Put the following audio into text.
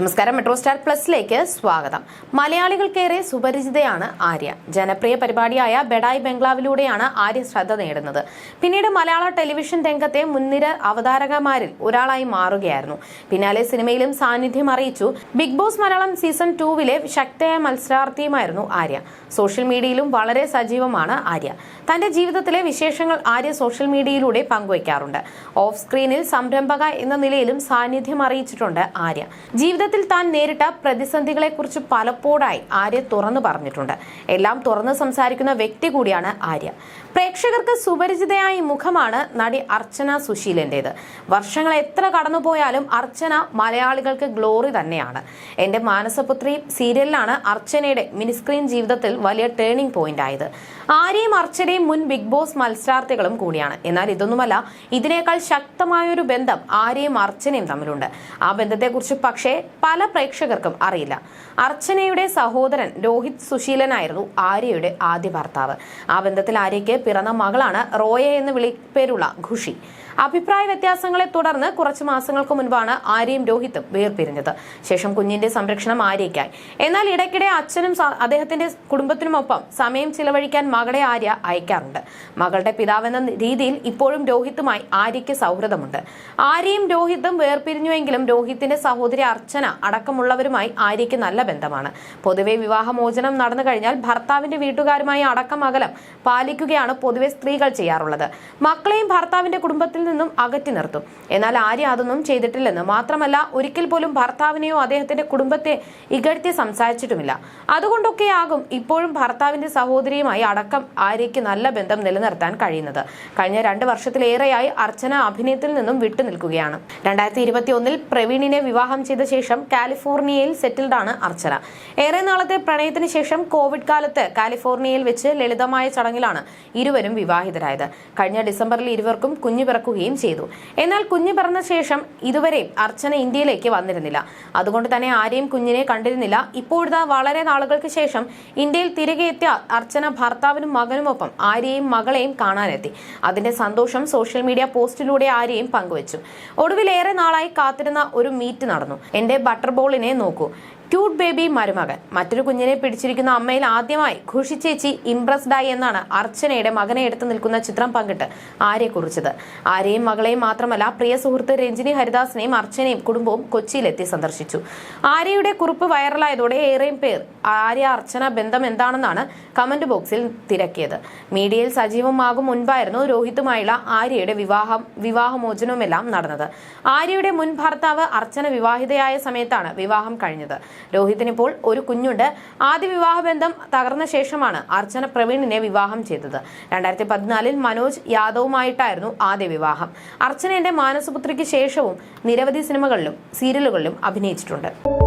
നമസ്കാരം metro star പ്ലസിലേക്ക് സ്വാഗതം. മലയാളികൾക്കേറെ സുപരിചിതയാണ് ആര്യ. ജനപ്രിയ പരിപാടിയായ ബെഡായി ബംഗ്ലാവിലൂടെയാണ് ആര്യ ശ്രദ്ധ നേടുന്നത്. പിന്നീട് മലയാള ടെലിവിഷൻ രംഗത്തെ മുൻനിര അവതാരകമാരിൽ ഒരാളായി മാറുകയായിരുന്നു. പിന്നാലെ സിനിമയിലും സാന്നിധ്യം അറിയിച്ചു. ബിഗ് ബോസ് മലയാളം സീസൺ ടൂവിലെ ശക്തയായ മത്സരാർത്ഥിയുമായിരുന്നു ആര്യ. സോഷ്യൽ മീഡിയയിലും വളരെ സജീവമാണ് ആര്യ. തന്റെ ജീവിതത്തിലെ വിശേഷങ്ങൾ ആര്യ സോഷ്യൽ മീഡിയയിലൂടെ പങ്കുവയ്ക്കാറുണ്ട്. ഓഫ് സ്ക്രീനിൽ സംരംഭക എന്ന നിലയിലും സാന്നിധ്യം അറിയിച്ചിട്ടുണ്ട് ആര്യ. ജീവിതത്തിൽ താൻ നേരിട്ട പ്രതിസന്ധികളെക്കുറിച്ച് പലപ്പോഴായി ആര്യ തുറന്നു പറഞ്ഞിട്ടുണ്ട്. എല്ലാം തുറന്ന് സംസാരിക്കുന്ന വ്യക്തി കൂടിയാണ് ആര്യ. പ്രേക്ഷകർക്ക് സുപരിചിതയായ മുഖമാണ് നടി അർച്ചന സുശീലന്റേത്. വർഷങ്ങൾ എത്ര കടന്നുപോയാലും അർച്ചന മലയാളികൾക്ക് ഗ്ലോറി തന്നെയാണ്. എന്റെ മാനസപുത്രി സീരിയലിലാണ് അർച്ചനയുടെ മിനിസ്ക്രീൻ ജീവിതത്തിൽ വലിയ ടേണിംഗ് പോയിന്റ് ആയത് ആര്യയും അർച്ചനയും മുൻ ബിഗ് ബോസ് മത്സരാർത്ഥികളും കൂടിയാണ്. എന്നാൽ ഇതൊന്നുമല്ല ഇതിനേക്കാൾ ശക്തമായൊരു ബന്ധം ആര്യയും അർച്ചനയും തമ്മിലുണ്ട്. ആ ബന്ധത്തെക്കുറിച്ച് പക്ഷേ പല പ്രേക്ഷകർക്കും അറിയില്ല. അർച്ചനയുടെ സഹോദരൻ രോഹിത് സുശീലനായിരുന്നു ആര്യയുടെ ആദ്യ ഭർത്താവ്. ആ ബന്ധത്തിൽ ആര്യയ്ക്ക് പിറന്ന മകളാണ് റോയ എന്ന് വിളിപ്പേരുള്ള ഖുഷി. അഭിപ്രായ വ്യത്യാസങ്ങളെ തുടർന്ന് കുറച്ച് മാസങ്ങൾക്ക് മുൻപാണ് ആര്യയും രോഹിത്തും വേർപിരിഞ്ഞത്. ശേഷം കുഞ്ഞിന്റെ സംരക്ഷണം ആര്യയ്ക്കായി. എന്നാൽ ഇടയ്ക്കിടെ അച്ഛനും അദ്ദേഹത്തിന്റെ കുടുംബത്തിനുമൊപ്പം സമയം ചിലവഴിക്കാൻ മകളെ ആര്യ അയക്കാറുണ്ട്. മകളുടെ പിതാവെന്ന രീതിയിൽ ഇപ്പോഴും രോഹിത്തുമായി ആര്യയ്ക്ക് സൗഹൃദമുണ്ട്. ആര്യയും രോഹിത്തും വേർപിരിഞ്ഞുവെങ്കിലും രോഹിത്തിന്റെ സഹോദരി അർച്ചന അടക്കമുള്ളവരുമായി ആര്യയ്ക്ക് നല്ല ബന്ധമാണ്. പൊതുവെ വിവാഹമോചനം നടന്നു കഴിഞ്ഞാൽ ഭർത്താവിന്റെ വീട്ടുകാരുമായി അടക്കം അകലം പാലിക്കുകയാണ് പൊതുവെ സ്ത്രീകൾ ചെയ്യാറുള്ളത്. മക്കളെയും ഭർത്താവിന്റെ കുടുംബത്തിൽ നിന്നും അകറ്റി നിർത്തും. എന്നാൽ ആര്യ അതൊന്നും ചെയ്തിട്ടില്ലെന്ന് മാത്രമല്ല ഒരിക്കൽ പോലും ഭർത്താവിനെയോ അദ്ദേഹത്തിന്റെ കുടുംബത്തെ ഇകഴ്ത്തി സംസാരിച്ചിട്ടുമില്ല. അതുകൊണ്ടൊക്കെയാകും ഇപ്പോഴും ഭർത്താവിന്റെ സഹോദരിയുമായി അടക്കം ആര്യയ്ക്ക് നല്ല ബന്ധം നിലനിർത്താൻ കഴിയുന്നത്. കഴിഞ്ഞ രണ്ട് വർഷത്തിലേറെയായി അർച്ചന അഭിനയത്തിൽ നിന്നും വിട്ടുനിൽക്കുകയാണ്. രണ്ടായിരത്തി ഇരുപത്തി ഒന്നിൽ പ്രവീണിനെ വിവാഹം ചെയ്ത ശേഷം കാലിഫോർണിയയിൽ സെറ്റിൽഡ് ആണ് അർച്ചന. ഏറെ നാളത്തെ പ്രണയത്തിന് ശേഷം കോവിഡ് കാലത്ത് കാലിഫോർണിയയിൽ വെച്ച് ലളിതമായ ചടങ്ങിലാണ് ഇരുവരും വിവാഹിതരായത്. കഴിഞ്ഞ ഡിസംബറിൽ ഇരുവർക്കും കുഞ്ഞു പിറക്കുകയും ചെയ്തു. എന്നാൽ കുഞ്ഞു പിറന്ന ശേഷം ഇതുവരെയും അർച്ചന ഇന്ത്യയിലേക്ക് വന്നിരുന്നില്ല. അതുകൊണ്ട് തന്നെ ആരെയും കുഞ്ഞിനെ കണ്ടിരുന്നില്ല. ഇപ്പോഴത്തെ വളരെ നാളുകൾക്ക് ശേഷം ഇന്ത്യയിൽ തിരികെ എത്തിയ അർച്ചന ഭർത്താവിനും മകനുമൊപ്പം ആര്യയും മകളെയും കാണാനെത്തി. അതിന്റെ സന്തോഷം സോഷ്യൽ മീഡിയ പോസ്റ്റിലൂടെ ആര്യയും പങ്കുവച്ചു. ഒടുവിൽ ഏറെ നാളായി കാത്തിരുന്ന ഒരു മീറ്റ് നടന്നു. എന്റെ ബട്ടർ ബോളിനെ നോക്കൂ. ക്യൂട്ട് ബേബി മരുമകൻ മറ്റൊരു കുഞ്ഞിനെ പിടിച്ചിരിക്കുന്ന അമ്മയിൽ ആദ്യമായി ഖുഷി ചേച്ചി ഇംപ്രസ്ഡ് ആയി എന്നാണ് അർച്ചനയുടെ മകനെ എടുത്തു നിൽക്കുന്ന ചിത്രം പങ്കിട്ട് ആര്യ കുറിച്ചത്. ആരെയും മകളെയും മാത്രമല്ല പ്രിയ സുഹൃത്ത് രഞ്ജിനി ഹരിദാസിനെയും അർച്ചനയും കുടുംബവും കൊച്ചിയിലെത്തി സന്ദർശിച്ചു. ആര്യയുടെ കുറിപ്പ് വൈറലായതോടെ ഏറെയും പേർ ആര്യ അർച്ചന ബന്ധം എന്താണെന്നാണ് കമന്റ് ബോക്സിൽ തിരക്കിയത്. മീഡിയയിൽ സജീവമാകും മുൻപായിരുന്നു രോഹിത്തുമായുള്ള ആര്യയുടെ വിവാഹം വിവാഹമോചനവുമെല്ലാം നടന്നത്. ആര്യയുടെ മുൻ ഭർത്താവ് അർച്ചന വിവാഹിതയായ സമയത്താണ് വിവാഹം കഴിഞ്ഞത്. രോഹിത്തിന് ഇപ്പോൾ ഒരു കുഞ്ഞുണ്ട്. ആദ്യ വിവാഹ ബന്ധം തകർന്ന ശേഷമാണ് അർച്ചന പ്രവീണിനെ വിവാഹം ചെയ്തത്. രണ്ടായിരത്തി പതിനാലിൽ മനോജ് യാദവുമായിട്ടായിരുന്നു ആദ്യ വിവാഹം. അർച്ചന എന്റെ മാനസപുത്രിക്ക് ശേഷവും നിരവധി സിനിമകളിലും സീരിയലുകളിലും അഭിനയിച്ചിട്ടുണ്ട്.